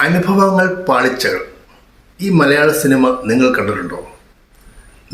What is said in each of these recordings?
അനുഭവങ്ങൾ പാളിച്ചകൾ. ഈ മലയാള സിനിമ നിങ്ങൾ കണ്ടിട്ടുണ്ടോ?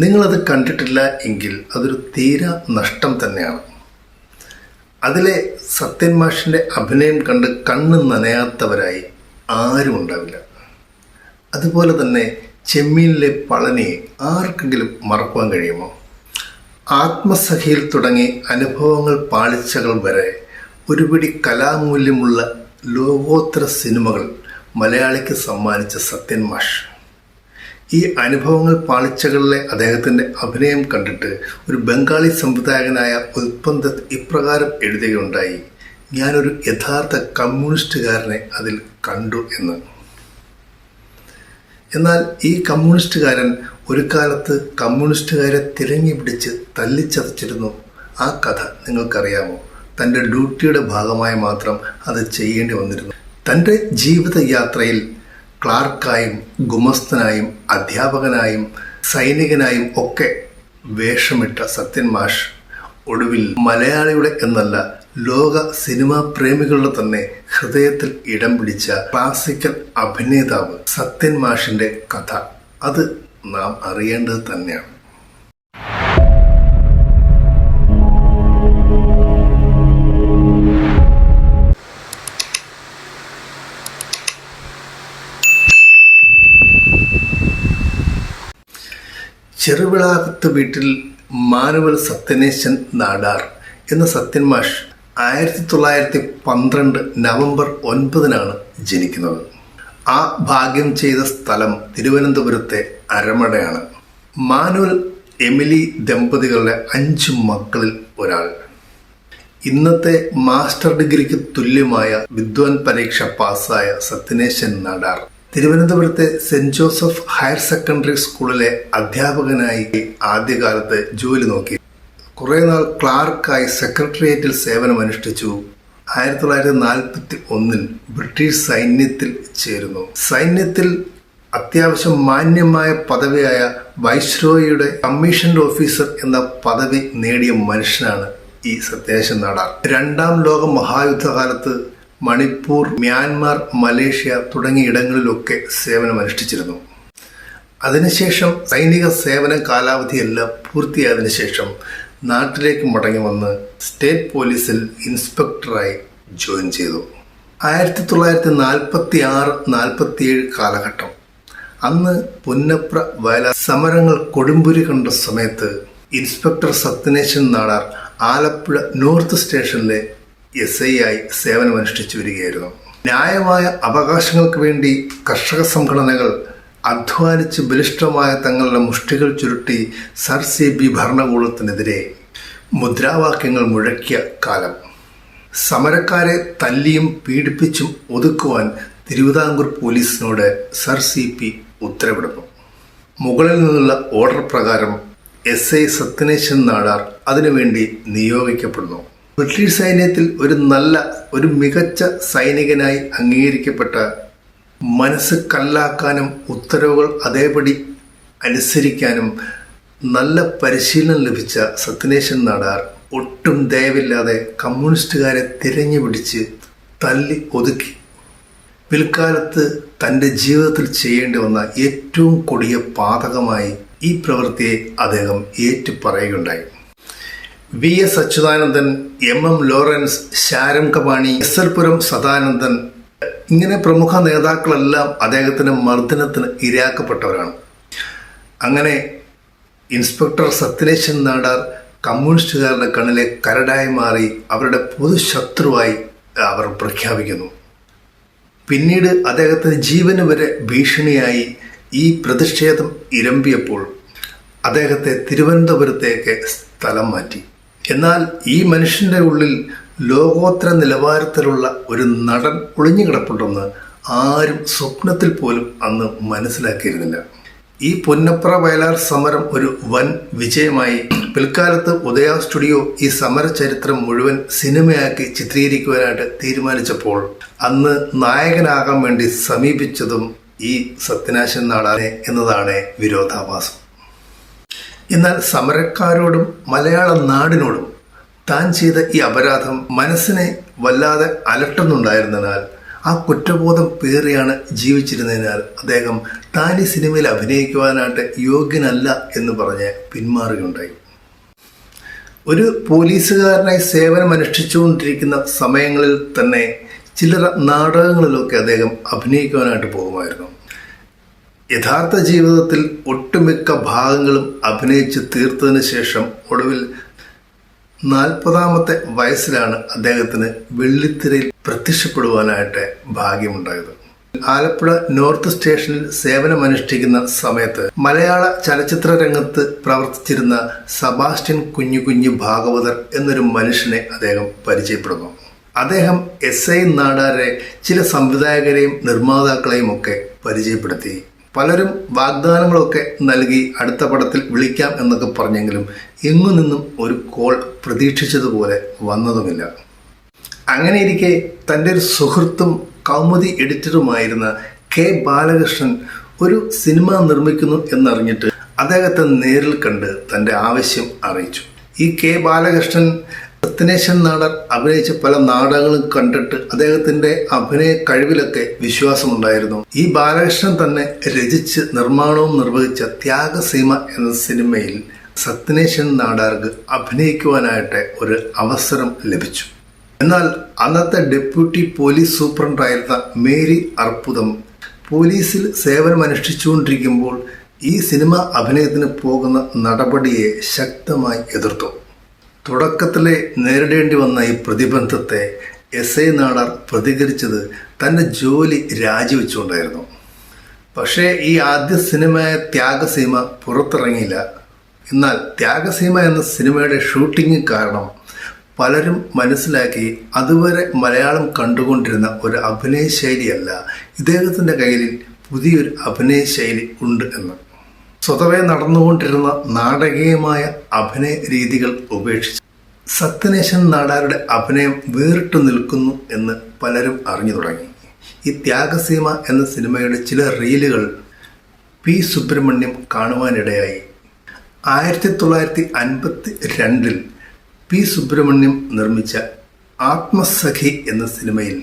നിങ്ങളത് കണ്ടിട്ടില്ല എങ്കിൽ അതൊരു തീരാ നഷ്ടം തന്നെയാണ്. അതിലെ സത്യൻ മാഷിന്റെ അഭിനയം കണ്ട് കണ്ണ് നനയാത്തവരായി ആരും ഉണ്ടാവില്ല. അതുപോലെ തന്നെ ചെമ്മീനിലെ പളനിയെ ആർക്കെങ്കിലും മറക്കുവാൻ കഴിയുമോ? ആത്മസഖിയിൽ തുടങ്ങി അനുഭവങ്ങൾ പാളിച്ചകൾ വരെ ഒരുപിടി കലാമൂല്യമുള്ള ലോകോത്തര സിനിമകൾ മലയാളിക്ക് സമ്മാനിച്ച സത്യൻ മാഷ്. ഈ അനുഭവങ്ങൾ പാളിച്ചകളിലെ അദ്ദേഹത്തിന്റെ അഭിനയം കണ്ടിട്ട് ഒരു ബംഗാളി സംവിധായകനായ ഉൽപ്പന്ത് ഇപ്രകാരം എഴുതുകയുണ്ടായി ഞാനൊരു യഥാർത്ഥ കമ്മ്യൂണിസ്റ്റുകാരനെ അതിൽ കണ്ടു എന്ന് എന്നാൽ ഈ കമ്മ്യൂണിസ്റ്റുകാരൻ ഒരു കാലത്ത് കമ്മ്യൂണിസ്റ്റുകാരെ തിരഞ്ഞു പിടിച്ച് തല്ലിച്ചതച്ചിരുന്നു. ആ കഥ നിങ്ങൾക്കറിയാമോ? തന്റെ ഡ്യൂട്ടിയുടെ ഭാഗമായി മാത്രം അത് ചെയ്യേണ്ടി വന്നിരുന്നു. തന്റെ ജീവിതയാത്രയിൽ ക്ലാർക്കായും ഗുമസ്തനായും അധ്യാപകനായും സൈനികനായും ഒക്കെ വേഷമിട്ട സത്യൻ മാഷ് ഒടുവിൽ മലയാളിയുടെ എന്നല്ല ലോക സിനിമാ പ്രേമികളുടെ തന്നെ ഹൃദയത്തിൽ ഇടം പിടിച്ച ക്ലാസിക്കൽ അഭിനേതാവ് സത്യൻ മാഷിന്റെ കഥ. അത് നാം അറിയേണ്ടത് തന്നെയാണ്. ചെറുവിളാകത്ത് വീട്ടിൽ മാനുവൽ സത്യനേശൻ നാടാർ എന്ന സത്യൻ മാഷ് ആയിരത്തി തൊള്ളായിരത്തി പന്ത്രണ്ട് നവംബർ ഒൻപതിനാണ് ജനിക്കുന്നത്. ആ ഭാഗ്യം ചെയ്ത സ്ഥലം തിരുവനന്തപുരത്തെ അരമടയാണ്. മാനുവൽ എമിലി ദമ്പതികളുടെ അഞ്ച് മക്കളിൽ ഒരാൾ. ഇന്നത്തെ മാസ്റ്റർ ഡിഗ്രിക്ക് തുല്യമായ വിദ്വാൻ പരീക്ഷ പാസ്സായ സത്യനേശൻ നാടാർ. തിരുവനന്തപുരത്തെ സെന്റ് ജോസഫ് ഹയർ സെക്കൻഡറി സ്കൂളിലെ അധ്യാപകനായി ആദ്യകാലത്ത് ജോലി നോക്കി. കുറെ നാൾ ക്ലാർക്കായി സെക്രട്ടേറിയറ്റിൽ സേവനമനുഷ്ഠിച്ചു ആയിരത്തി തൊള്ളായിരത്തി നാൽപ്പത്തി ഒന്നിൽ ബ്രിട്ടീഷ് സൈന്യത്തിൽ ചേരുന്നു. സൈന്യത്തിൽ അത്യാവശ്യം മാന്യമായ പദവിയായ വൈസ്രോയിയുടെ കമ്മീഷൻഡ് ഓഫീസർ എന്ന പദവി നേടിയ മനുഷ്യനാണ് ഈ സത്യാശൻ നാടാർ. രണ്ടാം ലോക മഹായുദ്ധകാലത്ത് മണിപ്പൂർ മ്യാൻമാർ മലേഷ്യ തുടങ്ങിയ ഇടങ്ങളിലൊക്കെ സേവനമനുഷ്ഠിച്ചിരുന്നു അതിനുശേഷം സൈനിക സേവന കാലാവധിയെല്ലാം പൂർത്തിയായതിനു ശേഷം നാട്ടിലേക്ക് മടങ്ങി വന്ന് സ്റ്റേറ്റ് പോലീസിൽ ഇൻസ്പെക്ടറായി ജോയിൻ ചെയ്തു. ആയിരത്തി തൊള്ളായിരത്തി നാൽപ്പത്തി ആറ് നാൽപ്പത്തിയേഴ് കാലഘട്ടം. അന്ന് പുന്നപ്ര വയല സമരങ്ങൾ കൊടുമ്പുരി കണ്ട സമയത്ത് ഇൻസ്പെക്ടർ സത്യനേശൻ നാടാർ ആലപ്പുഴ നോർത്ത് സ്റ്റേഷനിലെ എസ് ഐ ആയി സേവനമനുഷ്ഠിച്ചു വരികയായിരുന്നു. ന്യായമായ അവകാശങ്ങൾക്ക് വേണ്ടി കർഷക സംഘടനകൾ അധ്വാനിച്ച് ബലിഷ്ഠമായ തങ്ങളുടെ മുഷ്ടികൾ ചുരുട്ടി സർ സി ബി ഭരണകൂടത്തിനെതിരെ മുദ്രാവാക്യങ്ങൾ മുഴക്കിയ കാലം. സമരക്കാരെ തല്ലിയും പീഡിപ്പിച്ചും ഒതുക്കുവാൻ തിരുവിതാംകൂർ പോലീസിനോട് സർ സി പി ഉത്തരവിടുന്നു. മുകളിൽ നിന്നുള്ള ഓർഡർ പ്രകാരം എസ് ഐ സത്യനേശൻ നാടാർ അതിനുവേണ്ടി നിയോഗിക്കപ്പെടുന്നു. ബ്രിട്ടീഷ് സൈന്യത്തിൽ ഒരു നല്ല ഒരു മികച്ച സൈനികനായി അംഗീകരിക്കപ്പെട്ട മനസ്സ് കല്ലാക്കാനും ഉത്തരവുകൾ അതേപടി അനുസരിക്കാനും നല്ല പരിശീലനം ലഭിച്ച സത്യനേശൻ നാടാർ ഒട്ടും ദയവില്ലാതെ കമ്മ്യൂണിസ്റ്റുകാരെ തിരഞ്ഞു പിടിച്ച് തല്ലി ഒതുക്കി. പിൽക്കാലത്ത് തന്റെ ജീവിതത്തിൽ ചെയ്യേണ്ടി വന്ന ഏറ്റവും കൊടിയ പാതകമായി ഈ പ്രവൃത്തിയെ അദ്ദേഹം ഏറ്റുപറയുകയുണ്ടായി. V S Achuthanandan M M Lawrence ശാരം കപാണി എസ് എൽ പുരം സദാനന്ദൻ ഇങ്ങനെ പ്രമുഖ നേതാക്കളെല്ലാം അദ്ദേഹത്തിന് മർദ്ദനത്തിന് ഇരയാക്കപ്പെട്ടവരാണ്. അങ്ങനെ ഇൻസ്പെക്ടർ സത്യനേശൻ നാടാർ കമ്മ്യൂണിസ്റ്റുകാരുടെ കണ്ണിലെ കരടായി മാറി അവരുടെ പൊതുശത്രുവായി അവർ പ്രഖ്യാപിക്കുന്നു. പിന്നീട് അദ്ദേഹത്തിന് ജീവന് വരെ ഭീഷണിയായി ഈ പ്രതിഷേധം ഇരമ്പിയപ്പോൾ അദ്ദേഹത്തെ തിരുവനന്തപുരത്തേക്ക് സ്ഥലം മാറ്റി. എന്നാൽ ഈ മനുഷ്യന്റെ ഉള്ളിൽ ലോകോത്തര നിലവാരത്തിലുള്ള ഒരു നടൻ ഒളിഞ്ഞുകിടപ്പുണ്ടെന്ന് ആരും സ്വപ്നത്തിൽ പോലും അന്ന് മനസ്സിലാക്കിയിരുന്നില്ല. ഈ പൊന്നപ്ര വയലാർ സമരം ഒരു വൻ വിജയമായി. പിൽക്കാലത്ത് ഉദയ സ്റ്റുഡിയോ ഈ സമര ചരിത്രം മുഴുവൻ സിനിമയാക്കി ചിത്രീകരിക്കുവാനായിട്ട് തീരുമാനിച്ചപ്പോൾ അന്ന് നായകനാകാൻ വേണ്ടി സമീപിച്ചതും ഈ സത്യനാശൻ നാടാനെ എന്നതാണ് വിരോധാഭാസം. എന്നാൽ സമരക്കാരോടും മലയാള നാടിനോടും താൻ ചെയ്ത ഈ അപരാധം മനസ്സിനെ വല്ലാതെ അലട്ടുന്നുണ്ടായിരുന്നതിനാൽ ആ കുറ്റബോധം പേറിയാണ് ജീവിച്ചിരുന്നതിനാൽ അദ്ദേഹം താൻ ഈ സിനിമയിൽ അഭിനയിക്കുവാനായിട്ട് യോഗ്യനല്ല എന്ന് പറഞ്ഞ് പിന്മാറുകയുണ്ടായി. ഒരു പോലീസുകാരനായി സേവനമനുഷ്ഠിച്ചുകൊണ്ടിരിക്കുന്ന സമയങ്ങളിൽ തന്നെ ചില്ലറ നാടകങ്ങളിലൊക്കെ അദ്ദേഹം അഭിനയിക്കുവാനായിട്ട് പോകുമായിരുന്നു. യഥാർത്ഥ ജീവിതത്തിൽ ഒട്ടുമിക്ക ഭാഗങ്ങളും അഭിനയിച്ച് തീർത്തതിന് ശേഷം ഒടുവിൽ നാൽപ്പതാമത്തെ വയസ്സിലാണ് അദ്ദേഹത്തിന് വെള്ളിത്തിരയിൽ പ്രത്യക്ഷപ്പെടുവാനായിട്ട് ഭാഗ്യമുണ്ടായത്. ആലപ്പുഴ നോർത്ത് സ്റ്റേഷനിൽ സേവനമനുഷ്ഠിക്കുന്ന സമയത്ത് മലയാള ചലച്ചിത്ര രംഗത്ത് പ്രവർത്തിച്ചിരുന്ന സബാസ്റ്റ്യൻ കുഞ്ഞു കുഞ്ഞു ഭാഗവതർ എന്നൊരു മനുഷ്യനെ അദ്ദേഹം പരിചയപ്പെടുന്നു. അദ്ദേഹം എസ് ഐ നാടാരെ ചില സംവിധായകരെയും നിർമ്മാതാക്കളെയും ഒക്കെ പരിചയപ്പെടുത്തി. പലരും വാഗ്ദാനങ്ങളൊക്കെ നൽകി അടുത്ത പടത്തിൽ വിളിക്കാം എന്നൊക്കെ പറഞ്ഞെങ്കിലും എങ്ങു നിന്നും ഒരു കോൾ പ്രതീക്ഷിച്ചതുപോലെ വന്നതുമില്ല. അങ്ങനെ ഇരിക്കെ തന്റെ ഒരു സുഹൃത്തും കൗമുദി എഡിറ്ററുമായിരുന്ന കെ ബാലകൃഷ്ണൻ ഒരു സിനിമ നിർമ്മിക്കുന്നു എന്നറിഞ്ഞിട്ട് അദ്ദേഹത്തെ നേരിൽ കണ്ട് തന്റെ ആവശ്യം അറിയിച്ചു. ഈ കെ ബാലകൃഷ്ണൻ സത്യനേശൻ നാടർ അഭിനയിച്ച പല നാടകങ്ങളും കണ്ടിട്ട് അദ്ദേഹത്തിന്റെ അഭിനയ കഴിവിലൊക്കെ വിശ്വാസമുണ്ടായിരുന്നു. ഈ ബാലകൃഷ്ണൻ തന്നെ രചിച്ച് നിർമ്മാണവും നിർവഹിച്ച ത്യാഗസീമ എന്ന സിനിമയിൽ സത്യനേശൻ നാടാർക്ക് അഭിനയിക്കുവാനായിട്ട് ഒരു അവസരം ലഭിച്ചു. എന്നാൽ അന്നത്തെ ഡെപ്യൂട്ടി പോലീസ് സൂപ്രണ്ടായിരുന്ന മേരി അർപ്പുതം പോലീസിൽ സേവനമനുഷ്ഠിച്ചുകൊണ്ടിരിക്കുമ്പോൾ ഈ സിനിമ അഭിനയത്തിന് പോകുന്ന നടപടിയെ ശക്തമായി എതിർത്തു. തുടക്കത്തിലെ നേരിടേണ്ടി വന്ന ഈ പ്രതിബന്ധത്തെ എസ് ഐ നാടാർ പ്രതികരിച്ചത് തന്റെ ജോലി രാജിവെച്ചുകൊണ്ടായിരുന്നു. പക്ഷേ ഈ ആദ്യ സിനിമയായ ത്യാഗസീമ പുറത്തിറങ്ങിയില്ല. എന്നാൽ ത്യാഗസീമ എന്ന സിനിമയുടെ ഷൂട്ടിംഗ് കാരണം പലരും മനസ്സിലാക്കി അതുവരെ മലയാളം കണ്ടുകൊണ്ടിരുന്ന ഒരു അഭിനയ ശൈലിയല്ല ഇദ്ദേഹത്തിന്റെ കയ്യിൽ പുതിയൊരു അഭിനയ ശൈലി ഉണ്ട് എന്ന്. സ്വതവേ നടന്നുകൊണ്ടിരുന്ന നാടകീയമായ അഭിനയ രീതികൾ ഉപേക്ഷിച്ച് സത്യനേശൻ നാടാരുടെ അഭിനയം വേറിട്ടു നിൽക്കുന്നു എന്ന് പലരും അറിഞ്ഞു തുടങ്ങി. ഈ ത്യാഗസീമ എന്ന സിനിമയുടെ ചില റീലുകൾ പി സുബ്രഹ്മണ്യം കാണുവാനിടയായി. ആയിരത്തി തൊള്ളായിരത്തി അൻപത്തി രണ്ടിൽ പി സുബ്രഹ്മണ്യം നിർമ്മിച്ച ആത്മസഖി എന്ന സിനിമയിൽ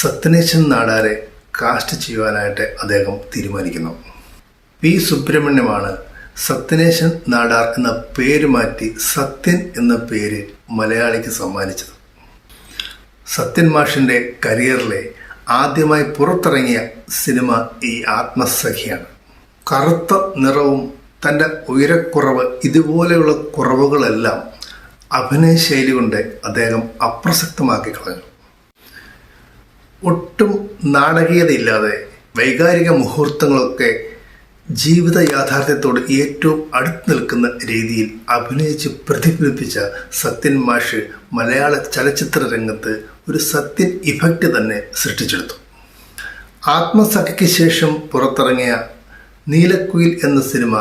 സത്യനേശൻ നാടാരെ കാസ്റ്റ് ചെയ്യുവാനായിട്ട് അദ്ദേഹം തീരുമാനിക്കുന്നു. പി സുബ്രഹ്മണ്യമാണ് സത്യനേശൻ നാടാർ എന്ന പേര് മാറ്റി സത്യൻ എന്ന പേര് മലയാളിക്ക് സമ്മാനിച്ചത്. സത്യൻ മാഷിന്റെ കരിയറിലെ ആദ്യമായി പുറത്തിറങ്ങിയ സിനിമ ഈ ആത്മസഖിയാണ്. കറുത്ത നിറവും തന്റെ ഉയരക്കുറവ് ഇതുപോലെയുള്ള കുറവുകളെല്ലാം അഭിനയ ശൈലി കൊണ്ട് അദ്ദേഹം അപ്രസക്തമാക്കി കളഞ്ഞു. ഒട്ടും നാടകീയതയില്ലാതെ വൈകാരിക മുഹൂർത്തങ്ങളൊക്കെ ജീവിത യാഥാർത്ഥ്യത്തോട് ഏറ്റവും അടുത്ത് നിൽക്കുന്ന രീതിയിൽ അഭിനയിച്ച് പ്രതിഫലിപ്പിച്ച സത്യൻ മാഷ് മലയാള ചലച്ചിത്ര രംഗത്ത് ഒരു സത്യൻ ഇഫക്റ്റ് തന്നെ സൃഷ്ടിച്ചെടുത്തു. ആത്മസഖയ്ക്ക് ശേഷം പുറത്തിറങ്ങിയ നീലക്കുയിൽ എന്ന സിനിമ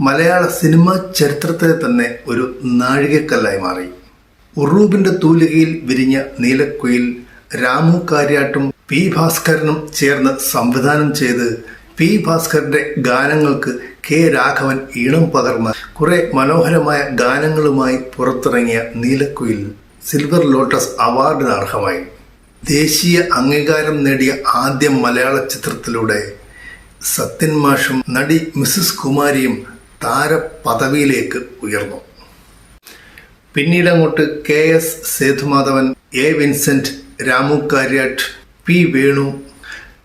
മലയാള സിനിമാ ചരിത്രത്തെ തന്നെ ഒരു നാഴികക്കല്ലായി മാറി. ഉറൂബിന്റെ തൂലികയിൽ വിരിഞ്ഞ നീലക്കുയിൽ രാമു കാര്യാട്ടും പി ഭാസ്കരനും ചേർന്ന് സംവിധാനം ചെയ്ത് പി ഭാസ്കറിന്റെ ഗാനങ്ങൾക്ക് കെ രാഘവൻ ഈണം പകർന്ന കുറെ മനോഹരമായ ഗാനങ്ങളുമായി പുറത്തിറങ്ങിയ നീലക്കുയിൽ സിൽവർ ലോട്ടസ് അവാർഡിന് അർഹമായി. ദേശീയ അംഗീകാരം നേടിയ ആദ്യ മലയാള ചിത്രത്തിലൂടെ സത്യൻ മാഷും നടി മിസസ് കുമാരിയും താരപദവിയിലേക്ക് ഉയർന്നു. പിന്നീട് അങ്ങോട്ട് K S Sethumadhavan A Vincent Ramu Kariat P Venu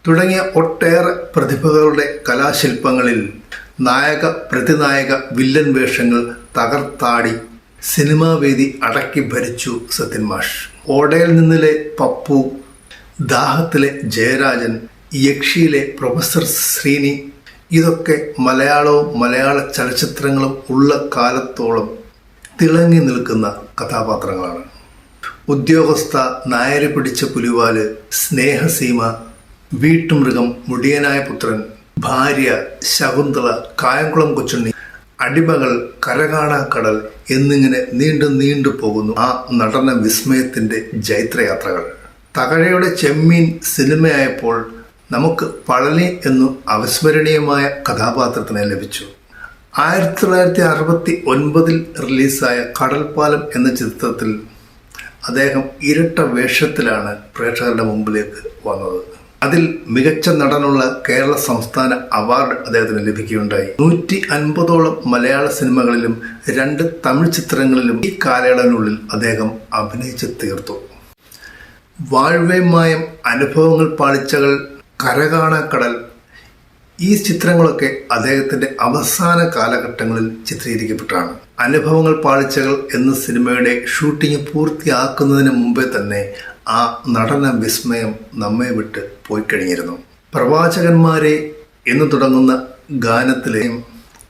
തുടങ്ങിയ ഒട്ടേറെ പ്രതിഭകളുടെ കലാശില്പങ്ങളിൽ നായക പ്രതിനായക വില്ലൻ വേഷങ്ങൾ തകർത്താടി സിനിമാവേദി അടക്കി ഭരിച്ചു സത്യൻ മാഷ്. ഓടയിൽ നിന്നിലെ പപ്പു ദാഹത്തിലെ ജയരാജൻ യക്ഷിയിലെ പ്രൊഫസർ ശ്രീനി ഇതൊക്കെ മലയാളവും മലയാള ചലച്ചിത്രങ്ങളും ഉള്ള കാലത്തോളം തിളങ്ങി നിൽക്കുന്ന കഥാപാത്രങ്ങളാണ്. ഉദ്യോഗസ്ഥ നായര് പിടിച്ച പുലിവാൽ സ്നേഹസീമ വീട്ടുമൃഗം മുടിയനായ പുത്രൻ ഭാര്യ ശകുന്തള കായംകുളം കൊച്ചുണ്ണി അടിമകൾ കരകാണാക്കടൽ എന്നിങ്ങനെ നീണ്ടു നീണ്ടു പോകുന്നു ആ നടന വിസ്മയത്തിന്റെ ജൈത്രയാത്രകൾ. തകഴയുടെ ചെമ്മീൻ സിനിമയായപ്പോൾ നമുക്ക് പളനി എന്നു അവിസ്മരണീയമായ കഥാപാത്രത്തിനെ ലഭിച്ചു. ആയിരത്തി തൊള്ളായിരത്തി അറുപത്തി ഒൻപതിൽ റിലീസായ കടൽപ്പാലം എന്ന ചിത്രത്തിൽ അദ്ദേഹം ഇരട്ട വേഷത്തിലാണ് പ്രേക്ഷകരുടെ മുമ്പിലേക്ക് വന്നത്. അതിൽ മികച്ച നടനുള്ള കേരള സംസ്ഥാന അവാർഡ് അദ്ദേഹത്തിന് ലഭിക്കുകയുണ്ടായി. നൂറ്റി അൻപതോളം മലയാള സിനിമകളിലും രണ്ട് തമിഴ് ചിത്രങ്ങളിലും ഈ കാലയളവിനുള്ളിൽ അദ്ദേഹം അഭിനയിച്ചു തീർത്തു. വാഴ്വേമായം അനുഭവങ്ങൾ പാളിച്ചകൾ കരകാണക്കടൽ ഈ ചിത്രങ്ങളൊക്കെ അദ്ദേഹത്തിന്റെ അവസാന കാലഘട്ടങ്ങളിൽ ചിത്രീകരിക്കപ്പെട്ടാണ്. അനുഭവങ്ങൾ പാളിച്ചകൾ എന്ന സിനിമയുടെ ഷൂട്ടിംഗ് പൂർത്തിയാക്കുന്നതിന് മുമ്പേ തന്നെ ആ നടന വിസ്മയം നമ്മെ വിട്ട് പോയി കഴിഞ്ഞിരുന്നു. പ്രവാചകന്മാരെ എന്ന് തുടങ്ങുന്ന ഗാനത്തിലെയും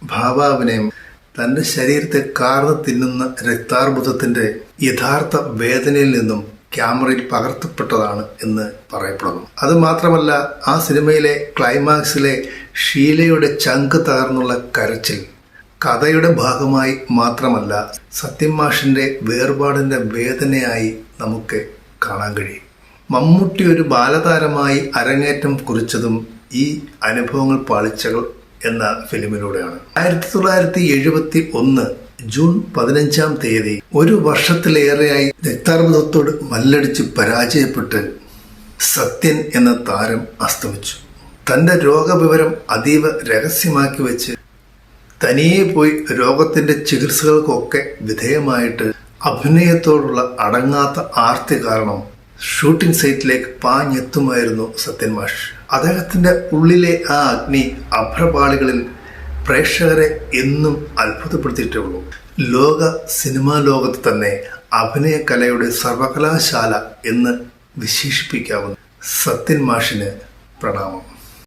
ഭാവാവിനെയും തന്റെ ശരീരത്തെ കാർന്ന് തിന്നുന്ന രക്താർബുദത്തിന്റെ യഥാർത്ഥ വേദനയിൽ നിന്നും ക്യാമറയിൽ പകർത്തപ്പെട്ടതാണ് എന്ന് പറയപ്പെടുന്നു. അത് മാത്രമല്ല ആ സിനിമയിലെ ക്ലൈമാക്സിലെ ഷീലയുടെ ചങ്ക് തകർന്നുള്ള കരച്ചിൽ കഥയുടെ ഭാഗമായി മാത്രമല്ല സത്യം മാഷിന്റെ വേർപാടിന്റെ വേദനയായി നമുക്ക് കാണാൻ കഴിയും. മമ്മൂട്ടി ഒരു ബാലതാരമായി അരങ്ങേറ്റം കുറിച്ചതും ഈ അനുഭവങ്ങൾ പാളിച്ചകൾ എന്ന ഫിലിമിലൂടെയാണ്. ആയിരത്തി തൊള്ളായിരത്തി എഴുപത്തി ഒന്ന് ജൂൺ പതിനഞ്ചാം തീയതി ഒരു വർഷത്തിലേറെയായി രക്താർബുദത്തോട് മല്ലടിച്ച് പരാജയപ്പെട്ട് സത്യൻ എന്ന താരം അസ്തമിച്ചു. തന്റെ രോഗവിവരം അതീവ രഹസ്യമാക്കി വെച്ച് തനിയെ പോയി രോഗത്തിന്റെ ചികിത്സകൾക്കൊക്കെ വിധേയമായിട്ട് അഭിനയത്തോടുള്ള അടങ്ങാത്ത ആർത്തി കാരണം ഷൂട്ടിംഗ് സൈറ്റിലേക്ക് പാഞ്ഞെത്തുമായിരുന്നു സത്യൻ മാഷ്. അദ്ദേഹത്തിന്റെ ഉള്ളിലെ ആ അഗ്നി അഭ്രപാളികളിൽ പ്രേക്ഷകരെ എന്നും അത്ഭുതപ്പെടുത്തിയിട്ടേ ഉള്ളൂ ലോക സിനിമാ ലോകത്ത് തന്നെ അഭിനയ കലയുടെ സർവകലാശാല എന്ന് വിശേഷിപ്പിക്കാവുന്ന സത്യൻ മാഷിന് പ്രണാമം.